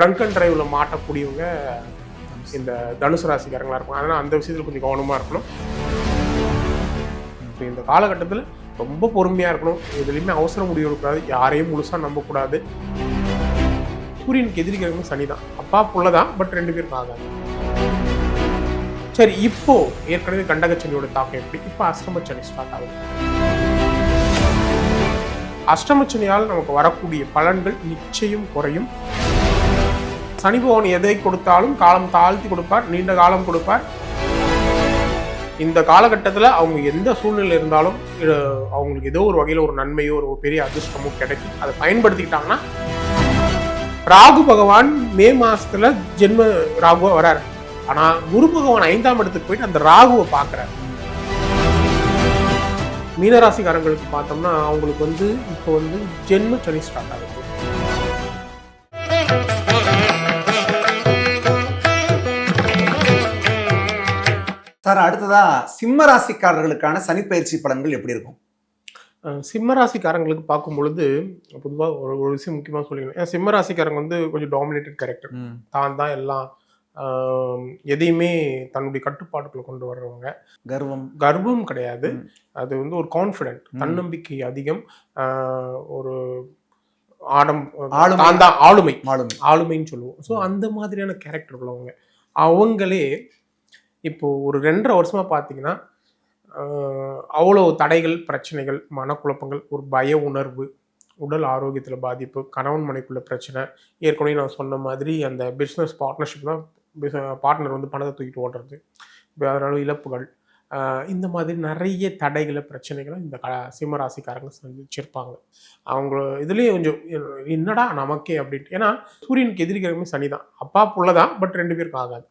Trunk and டிரைவ்ல மாட்டக்கூடியவங்க இந்த தனுசு ராசிக்காரங்களா இருக்கும் அதனால் அந்த விஷயத்தில் கொஞ்சம் கவனமாக இருக்கணும். இப்போ இந்த காலகட்டத்தில் ரொம்ப பொறுமையாக இருக்கணும். எதுலேயுமே அவசர முடிவு எடுக்கூடாது யாரையும் முழுசாக நம்பக்கூடாது. சூரியனுக்கு எதிரிக்கிறவங்க சனி தான் அப்பா புள்ள தான் பட் ரெண்டு பேரும் ஆகாது. சரி இப்போ ஏற்கனவே கண்டகச்சனியோட தாக்கம் எப்படி? இப்போ அஷ்டமச்சனி ஸ்டார்ட் ஆகுது. அஷ்டமச்சனியால் நமக்கு வரக்கூடிய பலன்கள் நிச்சயம் குறையும். சனி பகவான் எதை கொடுத்தாலும் காலம் தாழ்த்தி கொடுப்பார் நீண்ட காலம் கொடுப்பார். இந்த காலகட்டத்தில் அவங்க எந்த சூழ்நிலை இருந்தாலும் அவங்களுக்கு ஏதோ ஒரு வகையில் ஒரு நன்மையோ ஒரு பெரிய அதிர்ஷ்டமோ கிடைக்கும் அதை பயன்படுத்திக்கிட்டாங்கன்னா ராகு பகவான் மே மாதத்தில் ஜென்ம ராகுவா வராரு. ஆனால் குரு பகவான் ஐந்தாம் இடத்துக்கு போயிட்டு அந்த ராகுவை பார்க்கறாரு. மீனராசிக்காரங்களுக்கு பார்த்தோம்னா அவங்களுக்கு வந்து இப்போ வந்து ஜென்ம சனி ஸ்டார்ட் ஆகுது. சார் அடுத்ததா சிம்ம ராசிக்காரர்களுக்கான சனிப்பயிற்சி பலன்கள் எப்படி இருக்கும்? அஹ் சிம்ம ராசிக்காரங்களுக்கு பார்க்கும் பொழுது பொதுவாக ஒரு ஒரு விஷயம் முக்கியமாக சொல்லிக்கணும். ஏன்னா சிம்ம ராசிக்காரங்க வந்து கொஞ்சம் டாமினேட்டட் கேரக்டர் தான் தான் எல்லாம் எதையுமே தன்னுடைய கட்டுப்பாட்டுக்குள்ள கொண்டு வர்றவங்க. கர்வம். கர்வம் கிடையாது. அது வந்து ஒரு கான்ஃபிடென்ட். தன்னம்பிக்கை அதிகம். ஒரு ஆடம் ஆளுமை. ஆளுமை. ஆளுமைன்னு சொல்லுவோம். ஸோ அந்த மாதிரியான கேரக்டர் உள்ளவங்க. அவங்களே இப்போது ஒரு ரெண்டரை வருஷமாக பார்த்தீங்கன்னா அவ்வளோ தடைகள் பிரச்சனைகள் மனக்குழப்பங்கள் ஒரு பய உணர்வு உடல் ஆரோக்கியத்தில் பாதிப்பு கணவன் மனைக்குள்ள பிரச்சனை ஏற்கனவே நான் சொன்ன மாதிரி அந்த பிஸ்னஸ் பார்ட்னர்ஷிப் தான் பார்ட்னர் வந்து பணத்தை தூக்கிட்டு ஓடுறது அதனால இழப்புகள் இந்த மாதிரி நிறைய தடைகளை பிரச்சனைகளை இந்த க சிம்மராசிக்காரங்க சந்திச்சிருப்பாங்க. அவங்க இதுலேயே கொஞ்சம் என்னடா நமக்கே அப்படின்ட்டு ஏன்னா சூரியனுக்கு எதிரிக்கிறவங்க சனி தான் அப்பா புள்ள தான் பட் ரெண்டு பேருக்கும் ஆகாது.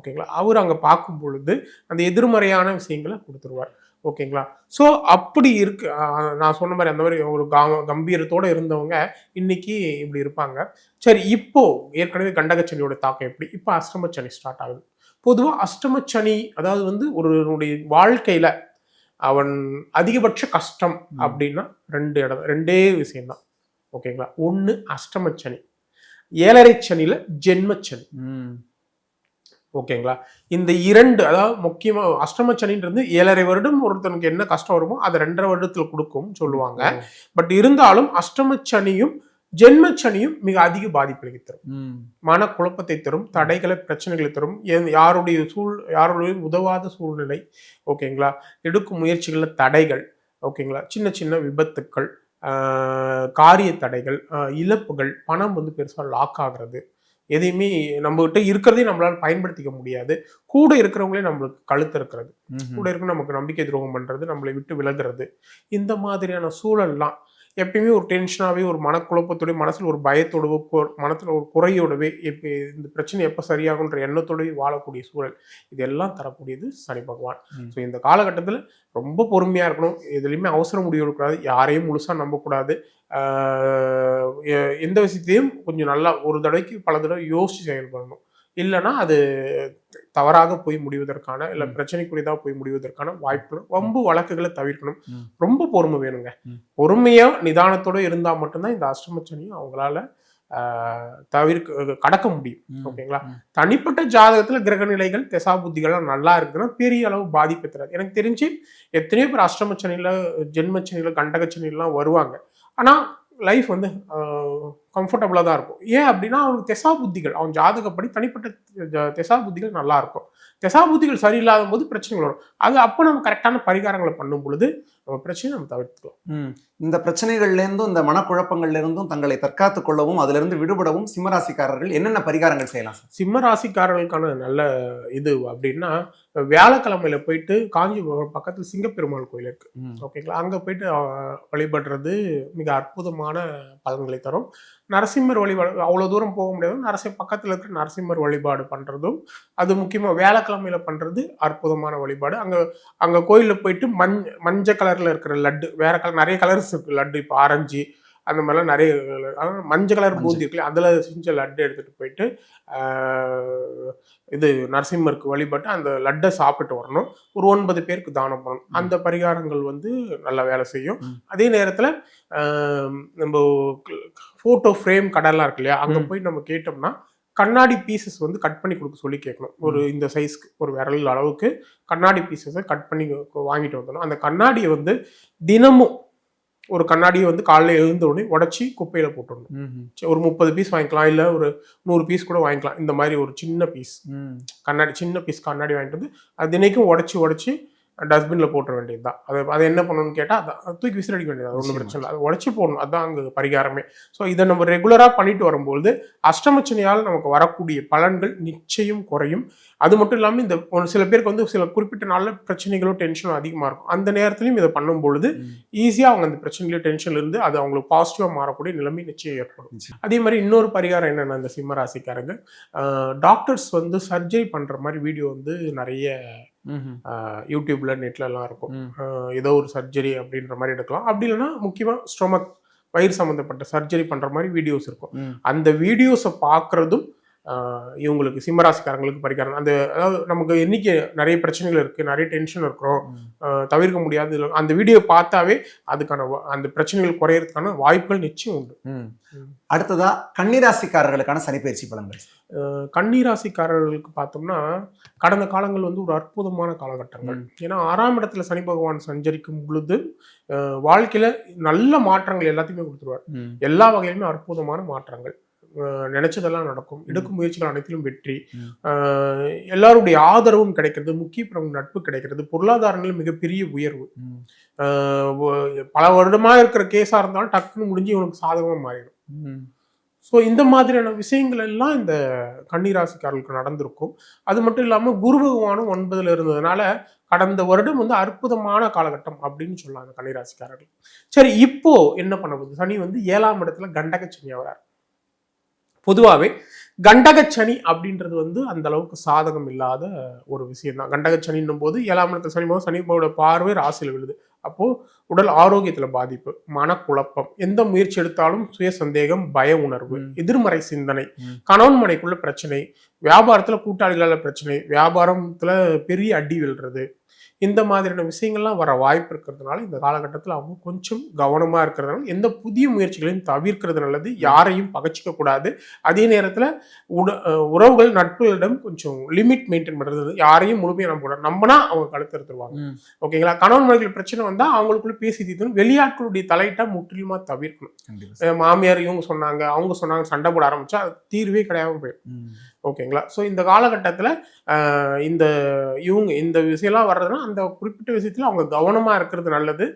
ஓகேங்களா? அவர் அங்கே பார்க்கும் பொழுது அந்த எதிர்மறையான விஷயங்களை கொடுத்துருவார். ஓகேங்களா? ஸோ அப்படி இருக்கு நான் சொன்ன மாதிரி அந்த மாதிரி ஒரு கா- கம்பீரத்தோட இருந்தவங்க இன்னைக்கு இப்படி இருப்பாங்க. சரி இப்போ ஏற்கனவே கண்டகச்சனியோட தாக்கம் எப்படி? இப்போ அஷ்டமச்சனி ஸ்டார்ட் ஆகுது. பொதுவாக அஷ்டமச்சனி அதாவது வந்து ஒருவனுடைய வாழ்க்கையில அவன் அதிகபட்ச கஷ்டம். அப்படின்னா ரெண்டு இடம் ரெண்டே விஷயம்தான். ஓகேங்களா? ஒன்று அஷ்டமச்சனி ஏழரை சனியில ஜென்மச்சனி ஓகேங்களா? இந்த இரண்டு அதாவது முக்கியமாக அஷ்டமச்சனின்றது ஏழரை வருடம் ஒருத்தனுக்கு என்ன கஷ்டம் வருமோ அதை ரெண்டரை வருடத்தில் கொடுக்கும் சொல்லுவாங்க. பட் இருந்தாலும் அஷ்டமச்சனியும் ஜென்மச்சனியும் மிக அதிக பாதிப்பளிக்க தரும். மன குழப்பத்தை தரும் தடைகளை பிரச்சனைகளை தரும் யாருடைய சூழ் யாருடைய உதவாத சூழ்நிலை ஓகேங்களா? எடுக்கும் முயற்சிகளில் தடைகள் ஓகேங்களா? சின்ன சின்ன விபத்துக்கள் காரிய தடைகள் இழப்புகள் பணம் வந்து பெருசாக லாக் ஆகுறது எதையுமே நம்மகிட்ட இருக்கிறதையும் நம்மளால பயன்படுத்திக்க முடியாது. கூட இருக்கிறவங்களே நம்மளுக்கு கழுத்து இருக்கிறது. கூட இருக்க நமக்கு நம்பிக்கை துரோகம் பண்றது நம்மளை விட்டு விலகுறது இந்த மாதிரியான சூழல்லாம் எப்பயுமே ஒரு டென்ஷனாகவே ஒரு மனக்குழப்பத்தோடய மனசில் ஒரு பயத்தோடவோ மனசுல ஒரு குறையோடவே எப்போ இந்த பிரச்சனை எப்போ சரியாகுன்ற எண்ணத்தோடவே வாழக்கூடிய சூழல். இதெல்லாம் தரக்கூடியது சனி பகவான். ஸோ இந்த காலகட்டத்தில் ரொம்ப பொறுமையாக இருக்கணும். எதுலையுமே அவசர முடிவு எடுக்கக்கூடாது யாரையும் முழுசாக நம்பக்கூடாது. எந்த விஷயத்தையும் கொஞ்சம் நல்லா ஒரு தடவைக்கு பல தடவை யோசிச்சு செயல்படணும். இல்லைன்னா அது தவறாக போய் முடிவதற்கான இல்லை. பிரச்சனைக்குரியதாக போய் முடிவதற்கான வாய்ப்புகள் வம்பு வழக்குகளை தவிர்க்கணும். ரொம்ப பொறுமை வேணுங்க ம். பொறுமையா நிதானத்தோட இருந்தால் மட்டும்தான் இந்த அஷ்டமச்சனியும் அவங்களால தவிர்க்க கடக்க முடியும் ஓகேங்களா. தனிப்பட்ட ஜாதகத்துல கிரக நிலைகள் திசா புத்திகள்லாம் நல்லா இருக்குன்னா பெரிய அளவு பாதிப்பு தராது எனக்கு தெரிஞ்சு எத்தனையோ பேர் அஷ்டமச்சனில ஜென்மச்சனில கண்டகச்சனிலாம் வருவாங்க ஆனா லைஃப் வந்து கம்ஃபர்டபுளாக தான் இருக்கும். ஏன் அப்படின்னா அவனுக்கு திசா புத்திகள் அவன் ஜாதகப்படி தனிப்பட்ட திசா புத்திகள் நல்லா இருக்கும். திசா புத்திகள் சரியில்லாத போது பிரச்சனைகள் வரும். அது அப்போ நம்ம கரெக்டான பரிகாரங்களை பண்ணும் பொழுது நம்ம பிரச்சனையை நம்ம தவிர்த்துக்கலாம். இந்த பிரச்சனைகள்ல இருந்தும் இந்த மனக்குழப்பங்கள்ல இருந்தும் தங்களை தற்காத்துக் கொள்ளவும் அதுல இருந்து விடுபடவும் சிம்மராசிக்காரர்கள் என்னென்ன பரிகாரங்கள் செய்யலாம் சார்? சிம்ம ராசிக்காரர்களுக்கான நல்ல இது அப்படின்னா வியாழக்கிழமையில போயிட்டு காஞ்சிபுரம் பக்கத்தில் சிங்கப்பெருமாள் கோயில் இருக்கு. ஓகேங்களா? அங்கே போயிட்டு வழிபடுறது மிக அற்புதமான பலன்களை தரும். நரசிம்மர் வழிபாடு அவ்வளோ தூரம் போக முடியாது. நரசிம்ம பக்கத்தில் இருக்கிற நரசிம்மர் வழிபாடு பண்ணுறதும் அது முக்கியமாக வேலைக்கிழமையில் பண்ணுறது அற்புதமான வழிபாடு. அங்கே அங்கே கோயிலில் போயிட்டு மஞ் மஞ்சள் கலரில் இருக்கிற லட்டு வேறு கலர் நிறைய கலர்ஸ் இருக்குது லட்டு இப்போ ஆரஞ்சு அந்த மாதிரிலாம் நிறைய அதாவது மஞ்சள் கலர். பூந்தி இருக்குல்ல அதில் செஞ்ச லட்டு எடுத்துகிட்டு போயிட்டு இது நரசிம்மருக்கு வழிபட்டு அந்த லட்டை சாப்பிட்டு வரணும் ஒரு ஒன்பது பேருக்கு தானம் பண்ணணும். அந்த பரிகாரங்கள் வந்து நல்ல வேலை செய்யும். அதே நேரத்தில் நம்ம ஃபோட்டோ ஃப்ரேம் கடைலாம் இருக்கு இல்லையா அங்கே. போய் நம்ம கேட்டோம்னா கண்ணாடி பீசஸ் வந்து கட் பண்ணி கொடுக்க சொல்லி கேட்கணும் ஒரு இந்த சைஸ்க்கு ஒரு விரல் அளவுக்கு கண்ணாடி பீசஸை கட் பண்ணி வாங்கிட்டு வந்துடணும் அந்த கண்ணாடியை வந்து தினமும் ஒரு கண்ணாடியை வந்து காலைல எழுந்த உடனே உடச்சி குப்பையில போட்டுடணும். ஒரு முப்பது பீஸ் வாங்கிக்கலாம் இல்லை ஒரு நூறு பீஸ் கூட வாங்கிக்கலாம். இந்த மாதிரி ஒரு சின்ன பீஸ். கண்ணாடி சின்ன பீஸ் கண்ணாடி வாங்கிட்டு வந்து அது தினைக்கும் உடச்சி உடச்சி டஸ்ட்பின்ல போட்டுற வேண்டியது தான். அது அதை என்ன பண்ணணும்னு கேட்டால் அதான் அது தூக்கி விசிறடிக்க வேண்டியது ஒன்றும் நிச்சயமா. பிரச்சனை இல்லை. அதை உடச்சி போடணும். அதுதான் அங்கே பரிகாரமே. ஸோ இதை நம்ம ரெகுலராக பண்ணிட்டு வரும்போது அஷ்டமச்சனையால் நமக்கு வரக்கூடிய பலன்கள் நிச்சயம் குறையும். அது மட்டும் இல்லாமல் இந்த ஒரு சில பேருக்கு வந்து சில குறிப்பிட்ட நாளில் பிரச்சனைகளோ டென்ஷனோ அதிகமாக இருக்கும். அந்த நேரத்துலையும் இதை பண்ணும் பொழுது ம். ஈஸியாக அவங்க அந்த பிரச்சனையில டென்ஷன்ல இருந்து அது அவங்களுக்கு பாசிட்டிவாக மாறக்கூடிய நிலைமை நிச்சயம் ஏற்படும். அதே மாதிரி இன்னொரு பரிகாரம் என்னன்னா இந்த சிம்ம ராசிக்காரங்க டாக்டர்ஸ் வந்து சர்ஜரி பண்ற மாதிரி வீடியோ வந்து நிறைய யூடியூப்ல நெட்ல எல்லாம் இருக்கும் ஏதோ ஒரு சர்ஜரி அப்படின்ற மாதிரி எடுக்கலாம். அப்படி இல்லைன்னா முக்கியமா ஸ்டொமக் வயிறு சம்மந்தப்பட்ட சர்ஜரி பண்ற மாதிரி வீடியோஸ் இருக்கும். அந்த வீடியோஸை பார்க்கறதும் இவங்களுக்கு சிம்மராசிக்காரங்களுக்கு பரிகாரம். அந்த அதாவது நமக்கு என்னைக்கு நிறைய பிரச்சனைகள் இருக்கு நிறைய டென்ஷன் இருக்கிறோம். தவிர்க்க முடியாது. அந்த வீடியோ பார்த்தாவே அதுக்கான அந்த பிரச்சனைகள் குறையறதுக்கான வாய்ப்புகள் நிச்சயம் உண்டு. அடுத்ததா கன்னிராசிக்காரர்களுக்கான சனிப்பயிற்சி பலன்கள். கன்னிராசிக்காரர்களுக்கு பார்த்தோம்னா கடந்த காலங்கள் வந்து ஒரு அற்புதமான காலகட்டங்கள். ஏன்னா ஆறாம் இடத்துல சனி பகவான் சஞ்சரிக்கும் பொழுது வாழ்க்கையில நல்ல மாற்றங்கள் எல்லாத்தையுமே கொடுத்துருவார். எல்லா வகையிலுமே அற்புதமான மாற்றங்கள். நினைச்சதெல்லாம் நடக்கும். எடுக்கும் முயற்சிகள் அனைத்திலும் வெற்றி. எல்லாருடைய ஆதரவும் கிடைக்கிறது முக்கிய பிரமுக நட்பு கிடைக்கிறது பொருளாதாரங்கள் மிகப்பெரிய உயர்வு. பல வருடமா இருக்கிற கேஸா இருந்தாலும் டக்குன்னு முடிஞ்சு இவனுக்கு சாதகமா மாறிடும். ஸோ இந்த மாதிரியான விஷயங்கள் எல்லாம் இந்த கன்னிராசிக்காரர்களுக்கு நடந்திருக்கும். அது மட்டும் இல்லாமல் குரு பகவானும் ஒன்பதுல இருந்ததுனால கடந்த வருடம் வந்து அற்புதமான காலகட்டம் அப்படின்னு சொல்லலாம் அந்த கன்னிராசிக்காரர்கள். சரி இப்போ என்ன பண்ண போகுது? சனி வந்து ஏழாம் இடத்துல கண்டக சனி வரார் பொதுவாகவே கண்டகச்சனி அப்படின்றது வந்து அந்த அளவுக்கு சாதகம் இல்லாத ஒரு விஷயம் தான் கண்டகச்சனின்னும் போது ஏழாம் இடத்துல சனி போது சனியோட பார்வை ராசியில் விழுது அப்போ உடல் ஆரோக்கியத்துல பாதிப்பு மனக்குழப்பம் எந்த முயற்சி எடுத்தாலும் சுய சந்தேகம் பய உணர்வு. எதிர்மறை சிந்தனை. கணவன் மனைக்குள்ள பிரச்சனை வியாபாரத்துல கூட்டாளிகளால பிரச்சனை வியாபாரத்துல பெரிய அடி விழுறது இந்த மாதிரியான விஷயங்கள்லாம் வர வாய்ப்பு இருக்கிறதுனால இந்த காலகட்டத்தில் அவங்க கொஞ்சம் கவனமா இருக்கிறதுனால எந்த புதிய முயற்சிகளையும் தவிர்க்கிறது நல்லது யாரையும் பகச்சிக்க கூடாது. அதே நேரத்துல உட உறவுகள் நட்புகளிடம் கொஞ்சம் லிமிட் மெயின்டைன் பண்றது யாரையும் முழுமையாக நம்ப கூடாது. நம்பினா அவங்க கழுத்து எடுத்துருவாங்க. ஓகேங்களா? கணவன் மனைவிகள் பிரச்சனை வந்தா அவங்களுக்குள்ள பேசி தீர்க்கணும். வெளியாட்களுடைய தலையிட்டா முற்றிலுமா தவிர்க்கணும். மாமியார் இவங்க சொன்னாங்க அவங்க சொன்னாங்க சண்டை போட ஆரம்பிச்சா அது தீர்வே கிடையாம போயிடும். ஓகேங்களா? ஸோ இந்த காலகட்டத்தில் இந்த இவங்க இந்த விஷயம்லாம் வர்றதுன்னா அந்த குறிப்பிட்ட விஷயத்தில் அவங்க கவனமாக இருக்கிறது நல்லது.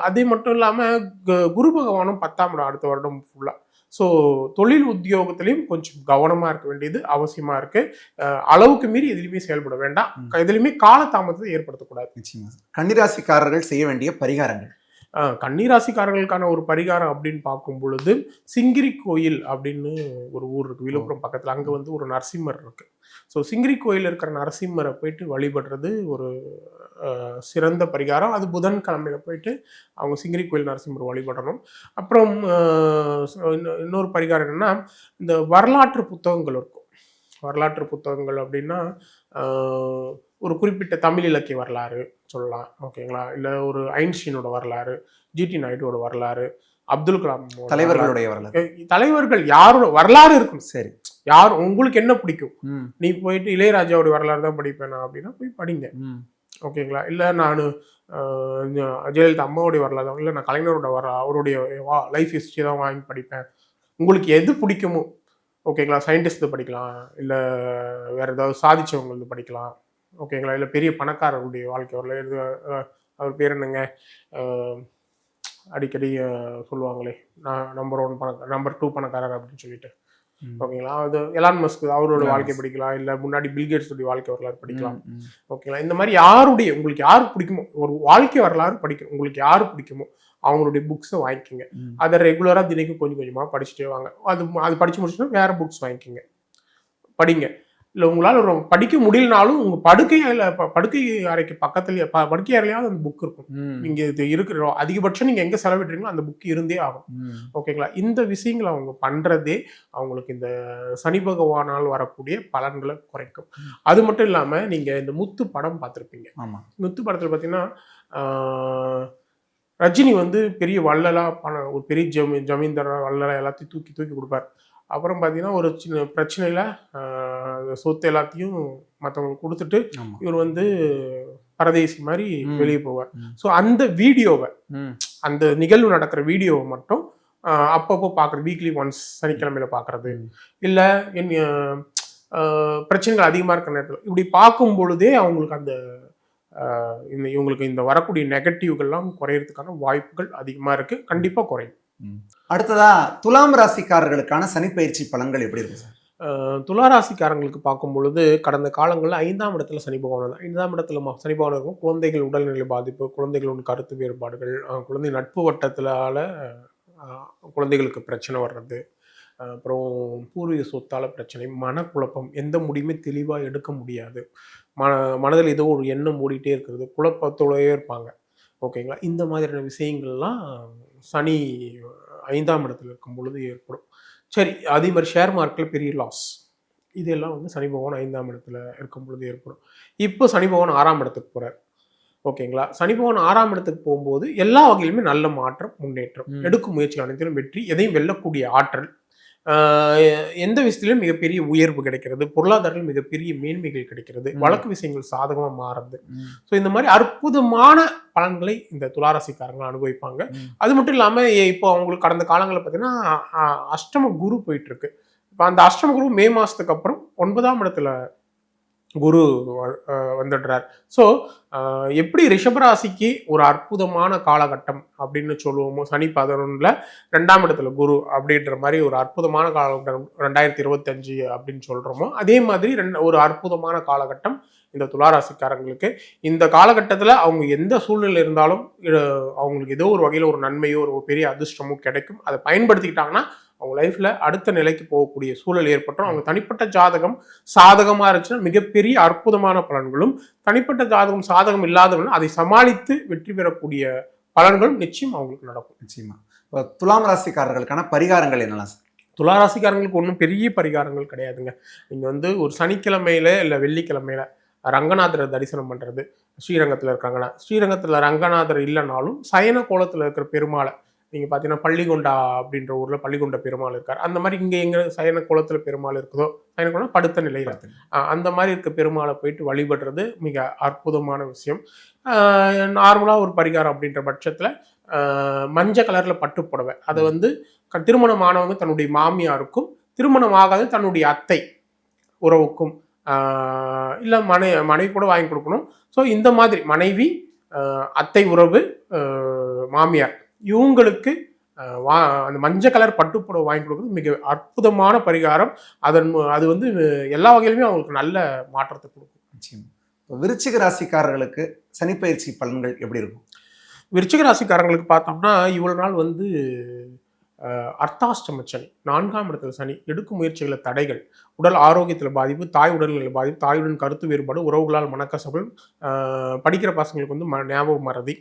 அதே மட்டும் இல்லாமல் குரு பகவானும் பத்தாம் இடம் அடுத்த வருடம் ஃபுல்லாக ஸோ தொழில் உத்தியோகத்திலையும் கொஞ்சம் கவனமாக இருக்க வேண்டியது அவசியமாக இருக்கு. அஹ் அளவுக்கு மீறி எதுலையுமே செயல்பட வேண்டாம். எதுலையுமே காலதாமதத்தை ஏற்படுத்தக்கூடாது. நிச்சயமா. கன்னிராசிக்காரர்கள் செய்ய வேண்டிய பரிகாரங்கள். கன்னிராசிக்காரர்களுக்கான ஒரு பரிகாரம் அப்படின்னு பார்க்கும் பொழுது சிங்கிரி கோயில் அப்படின்னு ஒரு ஊர் இருக்கு. விழுப்புரம் பக்கத்தில். அங்கே வந்து ஒரு நரசிம்மர் இருக்கு. ஸோ சிங்கிரி கோயில் இருக்கிற நரசிம்மரை போயிட்டு வழிபடுறது ஒரு சிறந்த பரிகாரம். அது புதன்கிழமையில போயிட்டு அவங்க சிங்கிரி கோயில் நரசிம்மர் வழிபடணும். அப்புறம் இன்னொரு பரிகாரம் என்னன்னா இந்த வரலாற்று புத்தகங்கள் இருக்கும். வரலாற்று புத்தகங்கள் அப்படின்னா ஒரு குறிப்பிட்ட தமிழ் இலக்கிய வரலாறு சொல்லலாம் ஓகேங்களா? இல்லை ஒரு ஐன்ஸ்டீனோட வரலாறு ஜிடி நாயுடுவோட வரலாறு அப்துல் கலாம் தலைவர்களுடைய வரலாறு. தலைவர்கள் யாரோட வரலாறு இருக்கும். சரி. யார் உங்களுக்கு என்ன பிடிக்கும். நீ போயிட்டு இளையராஜாவோட வரலாறு தான் படிப்பேனா அப்படின்னா போய் படிங்க. ஓகேங்களா? இல்லை நான் ஜெயலலிதா அம்மாவுடைய வரலாறு இல்லை நான் கலைஞரோட வர அவருடைய லைஃப் ஹிஸ்ட்ரி தான் வாங்கி படிப்பேன். உங்களுக்கு எது பிடிக்குமோ ஓகேங்களா? சயின்டிஸ்ட் படிக்கலாம் இல்லை வேற ஏதாவது சாதிச்சவங்க படிக்கலாம். ஓகேங்களா? இல்லை பெரிய பணக்காரருடைய வாழ்க்கை. வரல இது அவர் பேர் என்னங்க? அடிக்கடி சொல்லுவாங்களே. நான் நம்பர் ஒன் பணக்கார நம்பர் டூ பணக்காரர் அப்படின்னு சொல்லிட்டு. ஓகேங்களா? அது எலான் மஸ்க் அவரோட வாழ்க்கை. படிக்கலாம். இல்லை முன்னாடி பில்கேட்ஸ் உடைய வாழ்க்கை வரலாறு படிக்கலாம். ஓகேங்களா? இந்த மாதிரி யாருடைய உங்களுக்கு யார் பிடிக்குமோ ஒரு வாழ்க்கை வரலாறு படிக்கணும் உங்களுக்கு யார் பிடிக்குமோ அவங்களுடைய புக்ஸை வாங்கிக்கோங்க. அதை ரெகுலராக தினைக்கும் கொஞ்சம் கொஞ்சமாக படிச்சுட்டே வாங்க. அது அது படிச்சு முடிச்சுன்னா வேற புக்ஸ் வாங்கிக்கோங்க. படிங்க. இல்லை உங்களால் ஒரு படிக்க முடியலனாலும் உங்கள் படுக்கை படுக்கை அறைக்கு பக்கத்துலேயே ப படுக்கை அறையிலையாவது அந்த புக் இருக்கும். நீங்கள் இது இருக்கிற அதிகபட்சம் நீங்கள் எங்கே செலவிடுறீங்களோ அந்த புக் இருந்தே ஆகும். ஓகேங்களா? இந்த விஷயங்களை அவங்க பண்றதே அவங்களுக்கு இந்த சனி பகவானால் வரக்கூடிய பலன்களை குறைக்கும். அது மட்டும் இல்லாம நீங்க இந்த முத்து படம் பார்த்துருப்பீங்க. ஆமா. முத்து படத்துல பாத்தீங்கன்னா ஆஹ், ரஜினி வந்து பெரிய வள்ளலா பணம் ஒரு பெரிய ஜமீ ஜமீன்தாரா வள்ளலா எல்லாத்தையும் தூக்கி தூக்கி கொடுப்பார். அப்புறம் பார்த்தீங்கன்னா ஒரு சின்ன பிரச்சனையில் சொத்து எல்லாத்தையும் மற்றவங்களுக்கு கொடுத்துட்டு இவர் வந்து பரதேசி மாதிரி. வெளியே போவார். ஸோ அந்த வீடியோவை. அந்த நிகழ்வு நடக்கிற வீடியோவை மட்டும் அப்பப்போ பார்க்குறது வீக்லி ஒன்ஸ் சனிக்கிழமையில பார்க்குறது. இல்லை என் பிரச்சனைகள் அதிகமாக இருக்கிற நேரத்தில் இப்படி பார்க்கும் பொழுதே அவங்களுக்கு அந்த இந்த இவங்களுக்கு இந்த வரக்கூடிய நெகட்டிவ்கள்லாம் குறையறதுக்கான வாய்ப்புகள் அதிகமாக இருக்குது கண்டிப்பாக குறையும் அடுத்ததா துலாம் ராசிக்காரர்களுக்கான சனிப்பயிற்சி பலன்கள் எப்படி இருக்கு சார்? ஆஹ், துளாராசிக்காரங்களுக்கு பார்க்கும் பொழுது கடந்த காலங்களில் ஐந்தாம் இடத்துல சனி பகவான் தான் ஐந்தாம் இடத்துல சனி பகவான் இருக்கும். குழந்தைகள் உடல்நிலை பாதிப்பு குழந்தைகளோட கருத்து வேறுபாடுகள் குழந்தை நட்பு வட்டத்தினால குழந்தைகளுக்கு பிரச்சனை வர்றது அப்புறம் பூர்வீக சொத்தால பிரச்சனை மனக்குழப்பம் எந்த முடிவுமே தெளிவாக எடுக்க முடியாது. மன மனதில் ஏதோ ஒரு எண்ணம் ஓடிட்டே இருக்கிறது. குழப்பத்தோடயே இருப்பாங்க. ஓகேங்களா? இந்த மாதிரியான விஷயங்கள்லாம் சனி ஐந்தாம் இடத்துல இருக்கும் பொழுது ஏற்படும். சரி அதே மாதிரி ஷேர் மார்க்கெட்டில் பெரிய லாஸ் இதெல்லாம் வந்து சனி பகவான் ஐந்தாம் இடத்துல இருக்கும் பொழுது ஏற்படும். இப்போ சனி பகவான் ஆறாம் இடத்துக்கு போகிறார் ஓகேங்களா சனி பகவான் ஆறாம் இடத்துக்கு போகும்போது எல்லா வகையிலுமே நல்ல மாற்றம் முன்னேற்றம். எடுக்கும் முயற்சி அனைத்திலும் வெற்றி எதையும் வெல்லக்கூடிய ஆற்றல் எந்த விஷயத்திலும் மிகப்பெரிய உயர்வு கிடைக்கிறது பொருளாதாரத்தில் மிகப்பெரிய மேன்மைகள் கிடைக்கிறது. வழக்கு விஷயங்கள் சாதகமாக மாறுது ஸோ இந்த மாதிரி அற்புதமான பலன்களை இந்த துளாராசிக்காரங்க அனுபவிப்பாங்க. அது மட்டும் இல்லாமல் இப்போ அவங்களுக்கு கடந்த காலங்களில் பார்த்தீங்கன்னா அஷ்டம குரு போயிட்டு இருக்கு இப்போ அந்த அஷ்டம குரு மே மாசத்துக்கு அப்புறம் ஒன்பதாம் இடத்துல குரு வ- வந்துடுறார். ஸோ எப்படி ரிஷபராசிக்கு ஒரு அற்புதமான காலகட்டம் அப்படின்னு சொல்லுவோமோ சனி பதினொன்றில் ரெண்டாம் இடத்துல குரு அப்படின்ற மாதிரி ஒரு அற்புதமான காலகட்டம் ரெண்டாயிரத்தி இருபத்தஞ்சு அப்படின்னு சொல்கிறோமோ அதே மாதிரி ரெண்டு ஒரு அற்புதமான காலகட்டம் இந்த துளாராசிக்காரங்களுக்கு. இந்த காலகட்டத்தில் அவங்க எந்த சூழ்நிலை இருந்தாலும் அவங்களுக்கு ஏதோ ஒரு வகையில் ஒரு நன்மையோ ஒரு பெரிய அதிர்ஷ்டமோ கிடைக்கும். அதை பயன்படுத்திக்கிட்டாங்கன்னா அவங்க லைஃப்ல அடுத்த நிலைக்கு போகக்கூடிய சூழல் ஏற்பட்டுரும் அவங்க தனிப்பட்ட ஜாதகம் சாதகமாக இருந்துச்சுன்னா மிகப்பெரிய அற்புதமான பலன்களும் தனிப்பட்ட ஜாதகம் சாதகம் இல்லாதவங்களும் அதை சமாளித்து வெற்றி பெறக்கூடிய பலன்களும் நிச்சயம் அவங்களுக்கு நடக்கும். நிச்சயமா. இப்போ துலாம் ராசிக்காரர்களுக்கான பரிகாரங்கள் என்னலாம் சார்? துளாராசிக்காரங்களுக்கு ஒன்றும் பெரிய பரிகாரங்கள் கிடையாதுங்க. நீங்கள் வந்து ஒரு சனிக்கிழமையில இல்லை வெள்ளிக்கிழமையில ரங்கநாதரை தரிசனம் பண்ணுறது ஸ்ரீரங்கத்தில் இருக்காங்கன்னா ஸ்ரீரங்கத்தில் ரங்கநாதர் இல்லைனாலும் சயன கோலத்தில் இருக்கிற பெருமாளை நீங்கள் பார்த்தீங்கன்னா பள்ளிகொண்டா அப்படின்ற ஊரில் பள்ளிகொண்ட பெருமாள் இருக்கார். அந்த மாதிரி இங்கே எங்கே சயன கோலத்தில் பெருமாள் இருக்குதோ சயன கோலம் படுத்த நிலையில். அந்த மாதிரி இருக்க பெருமாளை போயிட்டு வழிபடுறது மிக அற்புதமான விஷயம். நார்மலாக ஒரு பரிகாரம் அப்படின்ற பட்சத்தில் மஞ்சள் கலரில் பட்டு புடவை. அதை வந்து க- திருமணமானவங்க தன்னுடைய மாமியாருக்கும் திருமணம் ஆகாத தன்னுடைய அத்தை உறவுக்கும் இல்லை மனை மனைவி கூட வாங்கி கொடுக்கணும். ஸோ இந்த மாதிரி மனைவி அத்தை உறவு மாமியார். இவங்களுக்கு வா அந்த மஞ்சள் கலர் பட்டுப்புடவை வாங்கி கொடுக்குறது மிக அற்புதமான பரிகாரம். அதன் அது வந்து எல்லா வகையிலுமே அவங்களுக்கு நல்ல மாற்றத்தை கொடுக்கும். நிச்சயமா. இப்போ விருச்சிக ராசிக்காரர்களுக்கு சனிப்பயிற்சி பலன்கள் எப்படி இருக்கும்? விருச்சிக ராசிக்காரங்களுக்கு பார்த்தோம்னா இவ்வளவு நாள் வந்து அர்த்தாஷ்டம சனி நான்காம் இடத்துல சனி எடுக்கும் முயற்சிகளை தடைகள் உடல் ஆரோக்கியத்தில் பாதிப்பு தாய் உடல்நிலை பாதிப்பு தாயுடன் கருத்து வேறுபாடு உறவுகளால் மனக்கசப்பு அஹ், படிக்கிற பசங்களுக்கு வந்து ம ஞாபக மறதி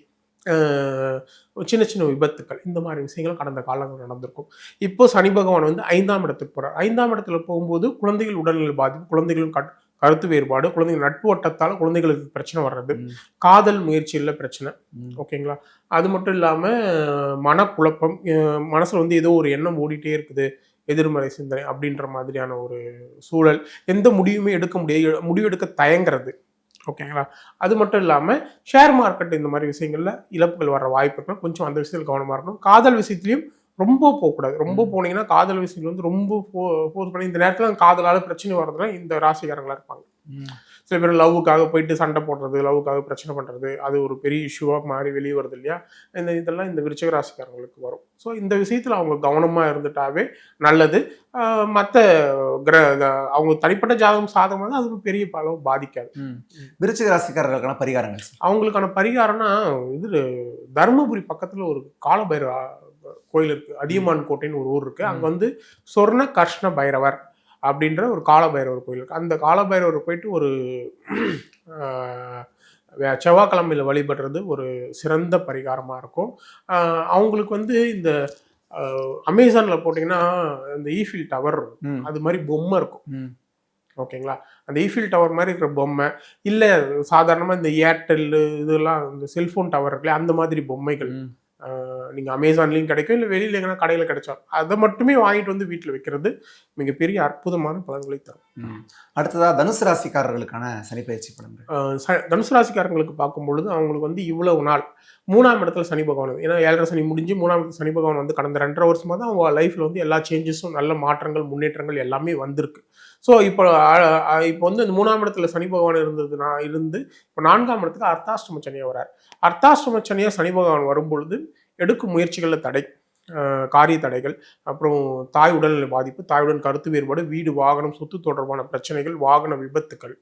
சின்ன சின்ன விபத்துக்கள் இந்த மாதிரி விஷயங்கள் கடந்த காலங்கள் நடந்திருக்கும். இப்போ சனி பகவான் வந்து ஐந்தாம் இடத்துக்கு போகிறார் ஐந்தாம் இடத்துல போகும்போது குழந்தைகள் உடல்நிலை பாதிப்பு குழந்தைகளும் கட்- கருத்து வேறுபாடு குழந்தைகள் நட்பு வட்டத்தால் குழந்தைகளுக்கு பிரச்சனை வர்றது. காதல் முயற்சியில் பிரச்சனை. ஓகேங்களா? அது மட்டும் இல்லாமல் மனக்குழப்பம் மனசுல வந்து ஏதோ ஒரு எண்ணம் ஓடிட்டே இருக்குது. எதிர்மறை சிந்தனை அப்படின்ற மாதிரியான ஒரு சூழல். எந்த முடிவுமே எடுக்க முடியாது முடிவு எடுக்க தயங்குறது. ஓகேங்களா அது மட்டும் இல்லாமல் ஷேர் மார்க்கெட் இந்த மாதிரி விஷயங்களில் இழப்புகள் வர வாய்ப்பு இருக்கும். கொஞ்சம் அந்த விஷயத்தில் கவனமாக இருக்கணும். காதல் விஷயத்துலையும் ரொம்ப போகக்கூடாது. ரொம்ப. போனீங்கன்னா காதல் விஷயங்கள் வந்து ரொம்ப ஃபோர்ஸ் பண்ணி இந்த நேரத்தில் காதலால் பிரச்சனை வர்றதுல இந்த ராசிக்காரங்களா இருப்பாங்க. சில பேர் லவ்வுக்காக போயிட்டு சண்டை போடுறது லவ்வுக்காக பிரச்சனை பண்ணுறது அது ஒரு பெரிய இஷ்யூவாக மாறி வெளியே வருது இல்லையா? இந்த இதெல்லாம் இந்த விருச்சிக ராசிக்காரங்களுக்கு வரும். ஸோ இந்த விஷயத்தில் அவங்க கவனமாக இருந்துட்டாவே நல்லது. மற்ற கிர அவங்க தனிப்பட்ட ஜாதகம் சாதகம் வந்து அது பெரிய பலம் பாதிக்காது. விருச்சிக ராசிக்காரர்களுக்கான பரிகாரங்கள் அவங்களுக்கான பரிகாரம்னா இது தருமபுரி பக்கத்தில் ஒரு காலபைரவ கோயில் இருக்குது அதியமான் கோட்டைன்னு ஒரு ஊர் இருக்குது அங்கே வந்து சொர்ண கர்ஷ்ண பைரவர். அப்படின்ற ஒரு காலபைரவர் கோயில் இருக்குது அந்த காலபைரவர் போயிட்டு ஒரு செவ்வாய்க்கிழமையில வழிபடுறது ஒரு சிறந்த பரிகாரமாக இருக்கும். அவங்களுக்கு வந்து இந்த அமேசானில் போட்டிங்கன்னா இந்த ஈஃபில் டவர். அது மாதிரி பொம்மை இருக்கும். ஓகேங்களா? அந்த ஈஃபில் டவர் மாதிரி இருக்கிற பொம்மை இல்லை சாதாரணமாக இந்த ஏர்டெல் இதெல்லாம் இந்த செல்ஃபோன் டவர் இருக்குல்ல அந்த மாதிரி பொம்மைகள். நீங்கள் அமேசான்லேயும் கிடைக்கும் இல்லை வெளியில் எங்கன்னா கடையில் கிடைச்சா அதை மட்டுமே வாங்கிட்டு வந்து வீட்டில் வைக்கிறது மிகப்பெரிய அற்புதமான பலன்களை தரும். ம். அடுத்ததா தனுசு ராசிக்காரர்களுக்கான சனிப்பயிற்சி பலன்கள். ஆஹ் ச- தனுசு ராசிக்காரங்களுக்கு பார்க்கும் பொழுது அவங்களுக்கு வந்து இவ்வளவு நாள் மூணாம் இடத்துல சனி பகவான் ஏன்னா ஏழரை சனி முடிஞ்சு மூணாம் இடத்துல சனி பகவான் வந்து கடந்த ரெண்டரை வருஷமா தான் அவங்க லைஃப்ல வந்து எல்லா சேஞ்சஸும் நல்ல மாற்றங்கள் முன்னேற்றங்கள் எல்லாமே வந்திருக்கு. ஸோ இப்போ இப்போ வந்து இந்த மூணாம் இடத்துல சனி பகவான் இருந்ததுனா இருந்து இப்போ நான்காம் இடத்துக்கு அர்த்தாஷ்டம சனியா வரார். அர்த்தாஷ்டம சனியா சனி பகவான் வரும்பொழுது எடுக்கும் முயற்சிகளில் தடை காரிய தடைகள் அப்புறம் தாய் உடல்நிலை பாதிப்பு தாயுடன் கருத்து வேறுபாடு வீடு வாகனம் சொத்து தொடர்பான பிரச்சனைகள் வாகன விபத்துக்கள்.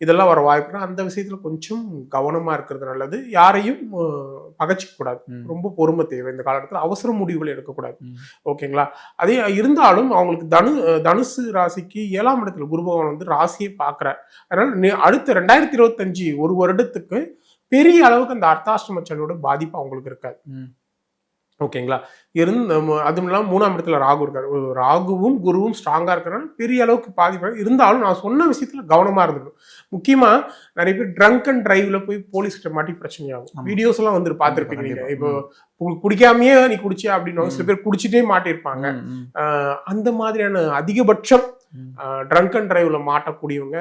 இதெல்லாம் வர வாய்ப்புனா அந்த விஷயத்துல கொஞ்சம் கவனமா இருக்கிறது நல்லது. யாரையும் அஹ், பகைச்சிக்க கூடாது ம். ரொம்ப பொறுமை தேவை இந்த காலகட்டத்தில். அவசர முடிவுகள் எடுக்கக்கூடாது. ஓகேங்களா? அதே இருந்தாலும் அவங்களுக்கு தனு தனுசு ராசிக்கு ஏழாம் இடத்துல குரு பகவான் வந்து ராசியை பார்க்குறார் அதனால அடுத்த ரெண்டாயிரத்தி இருபத்தஞ்சு ஒரு வருடத்துக்கு பெரிய அளவுக்கு அந்த அர்த்தாஷ்டம சனியோட பாதிப்பு அவங்களுக்கு இருக்காது. ஓகேங்களா? இருந்து அதுவும் இல்லாமல் மூணாம் இடத்துல ராகு இருக்காரு. ராகுவும் குருவும் ஸ்ட்ராங்கா இருக்கிறனால பெரிய அளவுக்கு பாதிப்பு இருந்தாலும் நான் சொன்ன விஷயத்துல கவனமா இருந்துக்கணும். முக்கியமா நிறைய பேர் ட்ரங்க் அண்ட் டிரைவ்ல போய் போலீஸ் கிட்ட மாட்டி பிரச்சனையாகும். வீடியோஸ் எல்லாம் வந்து பார்த்துருப்பீங்க நீங்க. கண்டிப்பா. இப்போ குடிக்காமயே நீ குடிச்சியா அப்படின்னு சில பேர் குடிச்சிட்டே மாட்டிருப்பாங்க ம், ம், ஆஹ் அந்த மாதிரியான அதிகபட்சம். ட்ரங்க் அண்ட் டிரைவ்ல மாட்டக்கூடியவங்க.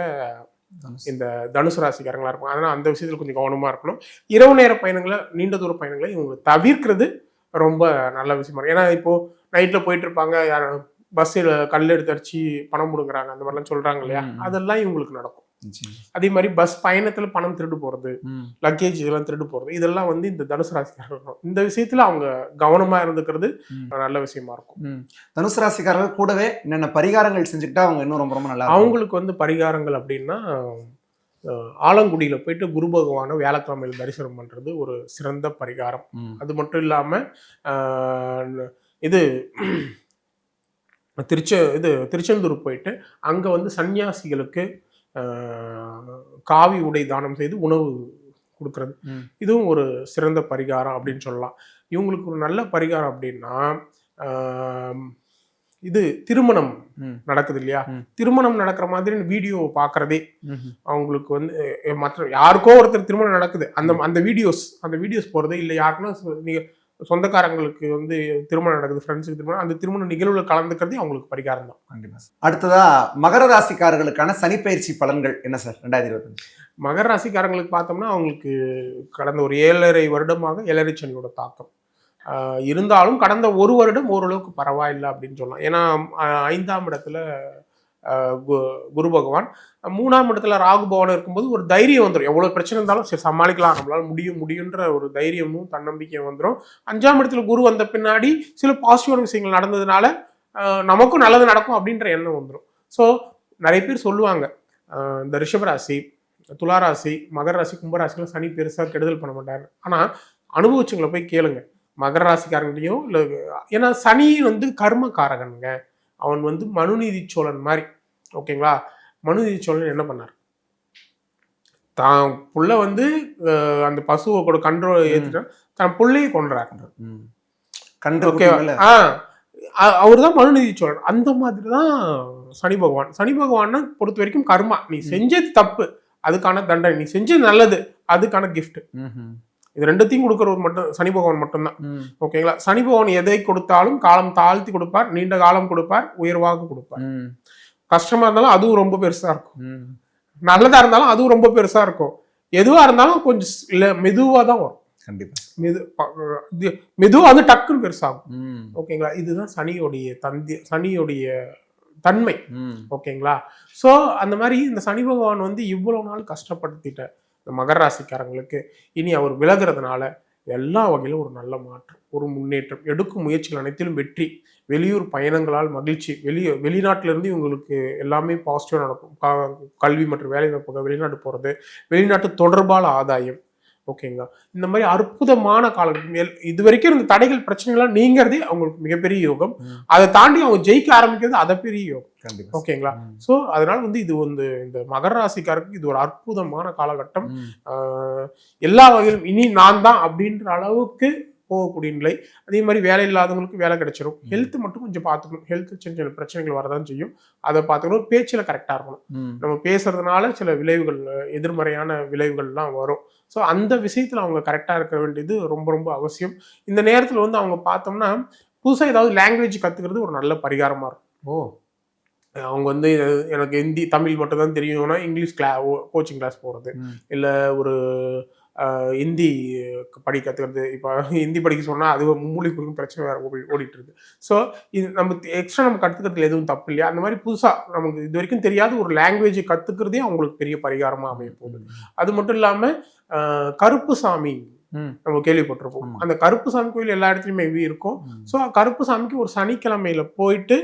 இந்த தனுசு ராசிக்காரங்களா இருப்பாங்க. அதனால அந்த விஷயத்துல கொஞ்சம் கவனமா இருக்கணும். இரவு நேர பயணங்களை நீண்ட தூர பயணங்களை இவங்க தவிர்க்கிறது ரொம்ப நல்ல விஷயமா இருக்கும் ஏன்னா இப்போ நைட்ல போயிட்டு இருப்பாங்க யார் பஸ்ஸில் கல் எடுத்து அடிச்சு பணம் முடுங்குறாங்க அந்த மாதிரிலாம் சொல்றாங்க இல்லையா. அதெல்லாம் இவங்களுக்கு நடக்கும். அதே மாதிரி பஸ் பயணத்துல பணம் திருடு போறது. லக்கேஜ் இதெல்லாம் திருடு போறது இதெல்லாம் வந்து இந்த தனுசு ராசிக்காரர்கள். இந்த விஷயத்துல அவங்க கவனமா இருந்துக்கிறது. நல்ல விஷயமா இருக்கும். தனுசு ராசிக்காரர்கள் கூடவே என்னென்ன பரிகாரங்கள் செஞ்சுக்கிட்டா அவங்க இன்னும் ரொம்ப ரொம்ப நல்லா. அவங்களுக்கு வந்து பரிகாரங்கள் அப்படின்னா ஆலங்குடியில போயிட்டு குரு பகவானை வியாழக்கிழமையில் தரிசனம் பண்றது ஒரு சிறந்த பரிகாரம். அது மட்டும் இல்லாம ஆஹ், இது திருச்ச இது திருச்செந்தூர் போயிட்டு அங்க வந்து சன்னியாசிகளுக்கு காவி உடை தானம் செய்து உணவு கொடுக்கறது. இதுவும் ஒரு சிறந்த பரிகாரம் அப்படின்னு சொல்லலாம் இவங்களுக்கு ஒரு நல்ல பரிகாரம் அப்படின்னா இது திருமணம். நடக்குது இல்லையா. திருமணம் நடக்கிற மாதிரி வீடியோ பார்க்கறதே ம்ஹும். அவங்களுக்கு வந்து மற்ற யாருக்கோ ஒருத்தர் திருமணம் நடக்குது அந்த அந்த வீடியோஸ் அந்த வீடியோஸ் போறது இல்லை யாருக்குன்னா நீங்க சொந்தக்காரங்களுக்கு வந்து திருமணம் நடக்குது ஃப்ரெண்ட்ஸுக்கு திருமணம் அந்த திருமண நிகழ்வுல கலந்துக்கிறதே அவங்களுக்கு பரிகாரம் தான் கண்டிப்பா. அடுத்ததா மகர ராசிக்காரர்களுக்கான சனிப்பயிற்சி பலன்கள் என்ன சார் ரெண்டாயிரத்தி இருபத்தஞ்சு மகர ராசிக்காரங்களுக்கு பார்த்தோம்னா அவங்களுக்கு கடந்த ஒரு ஏழரை வருடமாக ஏழரை சனியோட தாக்கம் இருந்தாலும் கடந்த ஒரு வருடம் ஓரளவுக்கு பரவாயில்லை அப்படின்னு சொல்லலாம். ஏன்னா ஐந்தாம் இடத்துல கு- குரு பகவான் மூணாம் இடத்துல ராகு பகவான் இருக்கும்போது ஒரு தைரியம் வந்துடும் எவ்வளோ பிரச்சனை இருந்தாலும் சரி சமாளிக்கலாம். நம்மளால் முடியும் முடியுன்ற ஒரு தைரியமும் தன்னம்பிக்கையும் வந்துடும் அஞ்சாம் இடத்துல குரு வந்த பின்னாடி சில பாசிட்டிவான விஷயங்கள் நடந்ததுனால நமக்கும் நல்லது நடக்கும் அப்படின்ற எண்ணம் வந்துடும் ஸோ நிறைய பேர் சொல்லுவாங்க இந்த ரிஷபராசி துளாராசி மகர ராசி கும்பராசிலாம் சனி பெருசாக கெடுதல் பண்ண மாட்டார். ஆனால் அனுபவிச்சவங்களை போய் கேளுங்க. மகர ராசிக்காரங்களையும் இல்லை ஏன்னா சனி வந்து கர்மகாரகனுங்க அவன் வந்து மனுநீதி சோழன் மாதிரி. ஓகேங்களா? மனுநீதி சோழன் என்ன பண்ணார்? தான் புள்ள வந்து அந்த பசுவை கூட கண்ட்ரோல் ஏத்துட்டா தன் புள்ளையை ம். கண்டு ஓகே குட்டிகளை- ஆ. அவர் தான் மனுநீதி சோழன் அந்த மாதிரி தான் சனி பகவான். சனி பகவானை பொறுத்த வரைக்கும் கர்மா. நீ செஞ்சது தப்பு. அதுக்கான தண்டனை. நீ செஞ்சது நல்லது. அதுக்கான gift. ம்ஹும். இது ரெண்டுத்தையும் கொடுக்கறது மட்டும் சனி பகவான் மட்டும்தான். ஓகேங்களா சனி பகவான் எதை கொடுத்தாலும் காலம் தாழ்த்தி கொடுப்பார் நீண்ட காலம் கொடுப்பார் உயர்வாக கொடுப்பார். கஷ்டமா இருந்தாலும் அதுவும் ரொம்ப பெருசா இருக்கும். நல்லதா இருந்தாலும் அதுவும் ரொம்ப பெருசா இருக்கும். எதுவா இருந்தாலும் கொஞ்சம் இல்ல மெதுவா தான் வரும். கண்டிப்பா. மெது ப- இது மெதுவா வந்து டக்குன்னு பெருசாகும். ஓகேங்களா இதுதான் சனியோடைய தந்தி சனியோடைய தன்மை. ஓகேங்களா ஸோ அந்த மாதிரி இந்த சனி பகவான் வந்து இவ்வளவு நாள் கஷ்டப்படுத்திட்ட இந்த மகர ராசிக்காரங்களுக்கு இனி அவர் விலகிறதுனால எல்லா வகையிலும் ஒரு நல்ல மாற்றம் ஒரு முன்னேற்றம். எடுக்கும் முயற்சிகள் அனைத்திலும் வெற்றி. வெளியூர் பயணங்களால் மகிழ்ச்சி. வெளி வெளிநாட்டிலிருந்து இவங்களுக்கு எல்லாமே பாசிட்டிவாக நடக்கும். கல்வி மற்றும் வேலைவாய்ப்புகள் வெளிநாட்டு போகிறது வெளிநாட்டு தொடர்பால ஆதாயம் ஓகேங்களா? இந்த மாதிரி அற்புதமான காலகட்டம் இது வரைக்கும் இருந்த தடைகள் பிரச்சனைகள்லாம் நீங்கிறதே அவங்களுக்கு மிகப்பெரிய யோகம். அதை தாண்டி அவங்க ஜெயிக்க ஆரம்பிக்கிறது அதை பெரிய யோகம். ஓகேங்களா. ஸோ அதனால வந்து இது வந்து இந்த மகர ராசிக்காரருக்கு இது ஒரு அற்புதமான காலகட்டம். எல்லா வகையிலும் இனி நான் தான் அப்படின்ற அளவுக்கு போகக்கூடிய நிலை. அதே மாதிரி வேலை இல்லாதவங்களுக்கு வேலை கிடைச்சிரும். ஹெல்த் மட்டும் கொஞ்சம் பார்த்துக்கணும். ஹெல்த் சின்ன சின்ன பிரச்சனைகள் வரதான் செய்யும். அதை பார்த்துக்கணும். பேச்சில் கரெக்டாக இருக்கணும். நம்ம பேசுறதுனால சில விளைவுகள் எதிர்மறையான விளைவுகள்லாம் வரும். ஸோ அந்த விஷயத்தில் அவங்க கரெக்டாக இருக்க வேண்டியது ரொம்ப ரொம்ப அவசியம். இந்த நேரத்தில் வந்து அவங்க பார்த்தோம்னா புதுசாக ஏதாவது லாங்குவேஜ் கற்றுக்கிறது ஒரு நல்ல பரிகாரமாக இருக்கும். ஓ. அவங்க வந்து எனக்கு ஹிந்தி தமிழ் மட்டும் தான் தெரியும்னா இங்கிலீஷ் கிளா கோச்சிங் கிளாஸ் போகிறது. இல்லை ஒரு ஹிந்தி படி கற்றுக்கிறது இப்போ ஹிந்தி படிக்க சொன்னால் அது மூலி குறுக்கும் பிரச்சனை வேறு ஓடி ஓடிட்டு இருக்கு ஸோ இது நம்ம எக்ஸ்ட்ரா நம்ம கற்றுக்கிறதுல எதுவும் தப்பு இல்லையா? அந்த மாதிரி புதுசாக நமக்கு இது வரைக்கும் தெரியாத ஒரு லாங்குவேஜ் கற்றுக்கிறதே அவங்களுக்கு பெரிய பரிகாரமாக அமைய போகுது. அது மட்டும் இல்லாமல் கருப்பு சாமி. நம்ம கேள்விப்பட்டிருப்போம். அந்த கருப்பு சாமி கோயில் எல்லா இடத்துலையுமே இருக்கும் ஸோ கருப்பு சாமிக்கு ஒரு சனிக்கிழமையில போயிட்டு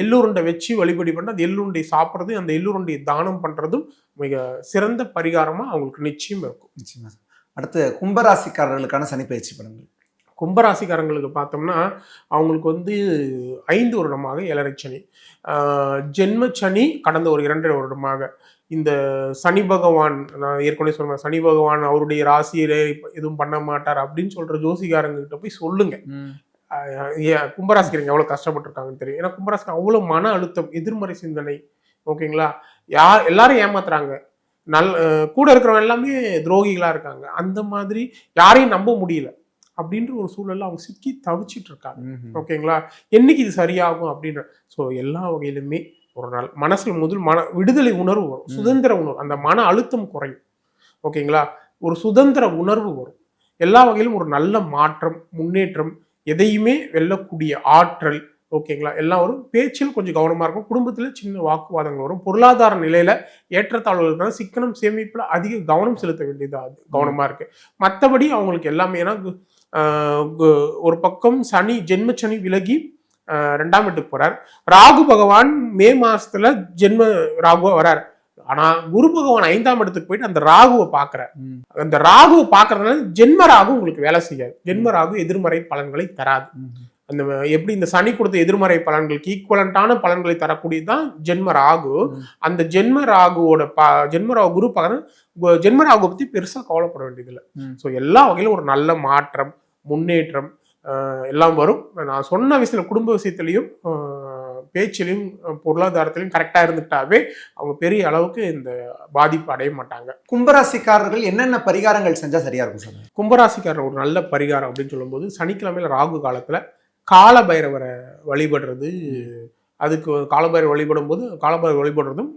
எள்ளுருண்டை வச்சு வழிபடி பண்ணி அந்த எள்ளுருண்டை சாப்பிட்றது அந்த எள்ளுருண்டையை தானம் பண்றதும் மிக சிறந்த பரிகாரமா அவங்களுக்கு நிச்சயம் இருக்கும். நிச்சயமா. அடுத்து கும்பராசிக்காரர்களுக்கான சனி பயிற்சி பலன்கள். கும்பராசிக்காரங்களுக்கு பார்த்தோம்னா அவங்களுக்கு வந்து ஐந்து வருடமாக ஏழரை சனி. ஜென்ம சனி கடந்த ஒரு இரண்டரை வருடமாக. இந்த சனி பகவான் நான் ஏற்கனவே சொன்னேன் சனி பகவான் அவருடைய ராசியிலே எதுவும் பண்ண மாட்டார் அப்படின்னு சொல்ற ஜோசிகாரங்க கிட்ட போய் சொல்லுங்க. கும்பராசிக்காரங்க எவ்வளோ கஷ்டப்பட்டிருக்காங்கன்னு தெரியும். ஏன்னா கும்பராசிக்கு அவ்வளோ மன அழுத்தம் எதிர்மறை சிந்தனை ஓகேங்களா? யார் எல்லாரும் ஏமாத்துறாங்க. நல் கூட இருக்கிறவங்க எல்லாமே துரோகிகளா இருக்காங்க. அந்த மாதிரி யாரையும் நம்ப முடியல அப்படின்ற ஒரு சூழல்ல அவங்க சிக்கி தவிச்சிட்டு இருக்காங்க ஓகேங்களா? என்னைக்கு இது சரியாகும் அப்படின்ற ஸோ எல்லா வகையிலுமே ஒரு நாள் மனசுல முதல் மன விடுதலை உணர்வு வரும். சுதந்திர உணர்வு அந்த மன அழுத்தம் குறையும். ஓகேங்களா? ஒரு சுதந்திர உணர்வு வரும். எல்லா வகையிலும் ஒரு நல்ல மாற்றம் முன்னேற்றம் எதையுமே வெல்லக்கூடிய ஆற்றல் ஓகேங்களா? எல்லாம் வரும். பேச்சில் கொஞ்சம் கவனமாக இருக்கும். குடும்பத்தில் சின்ன வாக்குவாதங்கள் வரும். பொருளாதார நிலையில் ஏற்றத்தாழ்வுகள் சிக்கனம் சேமிப்பில் அதிக கவனம் செலுத்த வேண்டியதாக கவனமாக கவனமா இருக்கு. மற்றபடி அவங்களுக்கு எல்லாமே ஏன்னா கு- கு- ஒரு பக்கம் சனி ஜென்ம சனி விலகி ரெண்டாம் வீட்டுக்கு போகிறார் ராகு பகவான் மே மாதத்தில் ஜென்ம ராகுவாக வரார். ஆனா குரு பகவான் ஐந்தாம் இடத்துக்கு போயிட்டு அந்த ராகுவை பாக்குறார் அந்த ராகுவை பாக்குறதுனால ஜென்ம ராகு உங்களுக்கு வேலை செய்யாது. ஜென்ம ராகு எதிர்மறை பலன்களை தராது. அந்த எப்படி இந்த சனி கொடுத்த எதிர்மறை பலன்களுக்கு ஈக்குவலண்டான பலன்களை தரக்கூடியதுதான் ஜென்ம ராகு. அந்த ஜென்ம ராகுவோட ப ஜென்ம ராகு குரு பார்க்கறது ஜென்ம ராகுவை பத்தி பெருசா கவலைப்பட வேண்டியதில்லை. ஸோ எல்லா வகையிலும் ஒரு நல்ல மாற்றம் முன்னேற்றம் எல்லாம் வரும். நான் சொன்ன விஷயத்துல குடும்ப விஷயத்திலையும் பேச்சிலையும் பொருளாதாரத்திலையும் கரெக்டா இருந்துட்டாவே அவங்க பெரிய அளவுக்கு இந்த பாதிப்பு அடைய மாட்டாங்க கும்பராசிக்காரர்கள் என்னென்ன பரிகாரங்கள் செஞ்சா சரியா இருக்கும் சார் கும்பராசிக்காரர் ஒரு நல்ல பரிகாரம் அப்படின்னு சொல்லும்போது சனிக்கிழமையில ராகு காலத்துல காலபைரவரை வழிபடுறது அதுக்கு காலபைரவர் வழிபடும் போது காலபைரவர் வழிபடுறதும்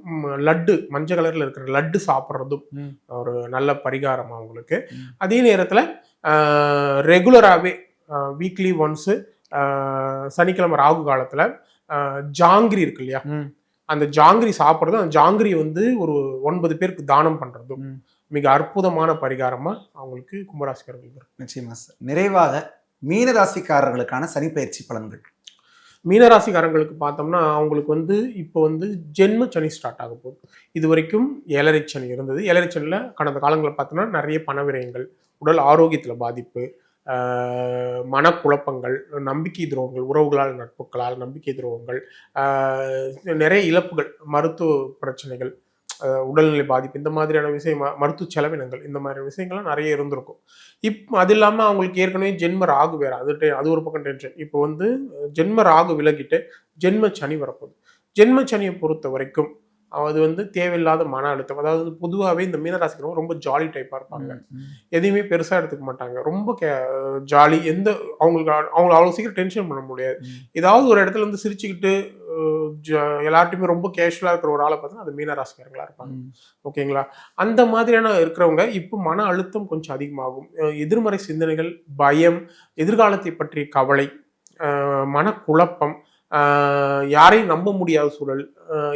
லட்டு மஞ்சள் கலர்ல இருக்கிற லட்டு சாப்பிட்றதும். ஒரு நல்ல பரிகாரம் அவங்களுக்கு. அதே நேரத்துல ரெகுலராகவே வீக்லி ஒன்ஸு சனிக்கிழமை ராகு காலத்துல ஜாங்கிரி இருக்கு இல்லையா அந்த ஜாங்கிரி சாப்பிட்றது அந்த ஜாங்கிரி வந்து ஒரு ஒன்பது பேருக்கு தானம் பண்றதும் ம். மிக அற்புதமான பரிகாரமா அவங்களுக்கு கும்பராசிக்காரர்களுக்கு. நிச்சயமா சார். நிறைவாக மீன ராசிக்காரர்களுக்கான சனி பயிற்சி பலன்கள். மீனராசிக்காரங்களுக்கு பார்த்தோம்னா அவங்களுக்கு வந்து இப்போ வந்து ஜென்ம சனி ஸ்டார்ட் ஆக போகுது. இது வரைக்கும் ஏழரை சனி இருந்தது. ஏழரை சனியில் கடந்த காலங்களில் பார்த்தோம்னா நிறைய பண விரயங்கள் உடல் ஆரோக்கியத்தில் பாதிப்பு மனக்குழப்பங்கள் நம்பிக்கை துரோகங்கள் உறவுகளால் நட்புகளால் நம்பிக்கை துரோகங்கள் நிறைய இழப்புகள் மருத்துவ பிரச்சனைகள் உடல்நிலை பாதிப்பு இந்த மாதிரியான விஷயம் ம- மருத்துவ செலவினங்கள் இந்த மாதிரி விஷயங்கள்லாம் நிறைய இருந்திருக்கும். இப் அது இல்லாமல் அவங்களுக்கு ஏற்கனவே ஜென்ம ராகு வேற அது அது ஒரு பக்கம் டென்ஷன் இப்போ வந்து ஜென்ம ராகு விலகிட்டு ஜென்ம சனி வரப்போகுது. ஜென்ம சனியை பொறுத்த வரைக்கும் அது வந்து தேவையில்லாத மன அழுத்தம். அதாவது பொதுவாகவே இந்த மீனராசிக்கிறவங்க ரொம்ப ஜாலி டைப்பாக இருப்பாங்க. எதையுமே பெருசாக எடுத்துக்க மாட்டாங்க. ரொம்ப கே ஜாலி எந்த அவங்களுக்கு அவங்க அவ்வளோ சீக்கிரம் டென்ஷன் பண்ண முடியாது. ஏதாவது ஒரு இடத்துல இருந்து சிரிச்சுக்கிட்டு எல்லார்ட்டையுமே ரொம்ப கேஷுவலாக இருக்கிற ஒரு ஆளை பார்த்தா அது மீனராசிக்காரங்களா இருப்பாங்க. ஓகேங்களா? அந்த மாதிரியான இருக்கிறவங்க இப்போ மன அழுத்தம் கொஞ்சம் அதிகமாகும். எதிர்மறை சிந்தனைகள் பயம் எதிர்காலத்தை பற்றிய கவலை மனக்குழப்பம் யாரையும் நம்ப முடியாத சூழல்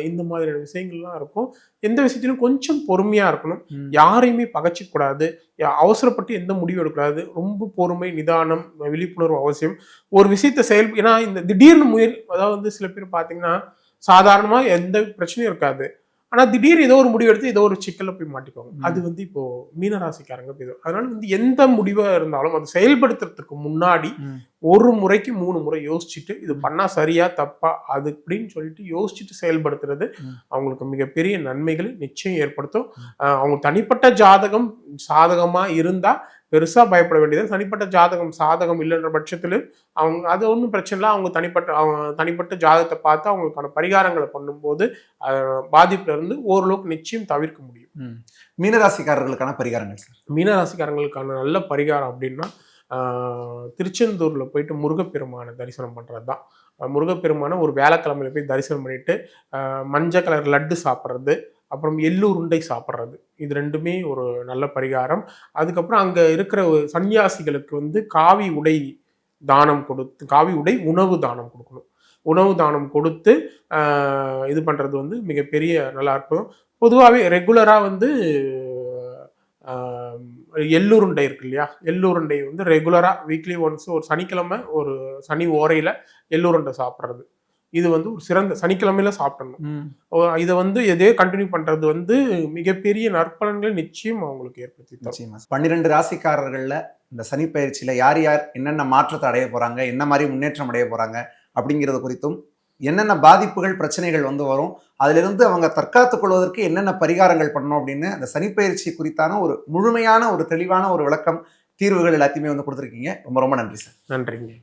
இந்த மாதிரியான விஷயங்கள்லாம் இருக்கும். எந்த விஷயத்திலும் கொஞ்சம் பொறுமையா இருக்கணும். யாரையுமே பகைச்சிக்க கூடாது யா- அவசரப்பட்டு எந்த முடிவும் எடுக்கக்கூடாது. ரொம்ப பொறுமை நிதானம் விழிப்புணர்வு அவசியம். ஒரு விஷயத்தை செயல் ஏன்னா இந்த திடீர்னு முயல் அதாவது வந்து சில பேர் பார்த்தீங்கன்னா சாதாரணமா எந்த பிரச்சனையும் இருக்காது. ஆனா திடீர்னு ஏதோ ஒரு முடிவு எடுத்து ஏதோ ஒரு சிக்கல்ல போய் மாட்டிக்குவாங்க. அது வந்து இப்போ மீனராசிக்காரங்க இது அதனால வந்து எந்த முடிவா இருந்தாலும் அது செயல்படுத்துறதுக்கு முன்னாடி ஒரு முறைக்கு மூணு முறை யோசிச்சுட்டு இது பண்ணா சரியா தப்பா அது இப்படின்னு சொல்லிட்டு யோசிச்சுட்டு செயல்படுத்துறது. அவங்களுக்கு மிகப்பெரிய நன்மைகளை நிச்சயம் ஏற்படுத்தும். அவங்க தனிப்பட்ட ஜாதகம் சாதகமா இருந்தா பெருசா பயப்பட வேண்டியது. தனிப்பட்ட ஜாதகம் சாதகம் இல்லைன்ற பட்சத்துல அவங்க அது ஒன்றும் பிரச்சனை இல்லை. அவங்க தனிப்பட்ட அவங்க தனிப்பட்ட ஜாதகத்தை பார்த்து அவங்களுக்கான பரிகாரங்களை பண்ணும்போது அஹ் பாதிப்புல இருந்து ஓரளவுக்கு நிச்சயம் தவிர்க்க முடியும். மீனராசிக்காரர்களுக்கான பரிகாரங்கள் மீனராசிக்காரங்களுக்கான நல்ல பரிகாரம் அப்படின்னா திருச்செந்தூரில் போயிட்டு முருகப்பெருமானை தரிசனம் பண்ணுறது தான் முருகப்பெருமானை ஒரு வேலைக்கிழமையில போய் தரிசனம் பண்ணிட்டு மஞ்சள் கலர் லட்டு சாப்பிட்றது அப்புறம் எள்ளு உருண்டை சாப்பிட்றது. இது ரெண்டுமே ஒரு நல்ல பரிகாரம். அதுக்கப்புறம் அங்கே இருக்கிற ஒரு சன்னியாசிகளுக்கு வந்து காவி உடை தானம் கொடுத்து காவி உடை உணவு தானம் கொடுக்கணும். உணவு தானம் கொடுத்து இது பண்ணுறது வந்து மிகப்பெரிய நல்லா இருக்கும் பொதுவாகவே ரெகுலராக வந்து எள்ளுருண்டை இருக்கு இல்லையா எள்ளுருண்டை வந்து ரெகுலராக வீக்லி ஒன்ஸ் ஒரு சனிக்கிழமை ஒரு சனி ஓரையில் எள்ளுருண்டை சாப்பிட்றது. இது வந்து ஒரு சிறந்த சனிக்கிழமையில சாப்பிடணும். இதை வந்து எதே கண்டினியூ பண்றது வந்து மிகப்பெரிய நற்பலன்களை நிச்சயம் அவங்களுக்கு ஏற்படுத்தி நிச்சயமா. பன்னிரெண்டு ராசிக்காரர்கள்ல இந்த சனி பயிற்சியில யார் யார் என்னென்ன மாற்றத்தை அடைய போறாங்க என்ன மாதிரி முன்னேற்றம் அடைய போறாங்க அப்படிங்கிறது குறித்தும் என்னென்ன பாதிப்புகள் பிரச்சனைகள் வந்து வரும் அதிலிருந்து அவங்க தற்காத்துக் கொள்வதற்கு என்னென்ன பரிகாரங்கள் பண்ணணும் அப்படின்னு அந்த சனிப்பயிற்சி குறித்தான ஒரு முழுமையான ஒரு தெளிவான ஒரு விளக்கம் தீர்வுகள் எல்லாத்தையுமே வந்து கொடுத்துருக்கீங்க. ரொம்ப ரொம்ப நன்றி சார். நன்றிங்க.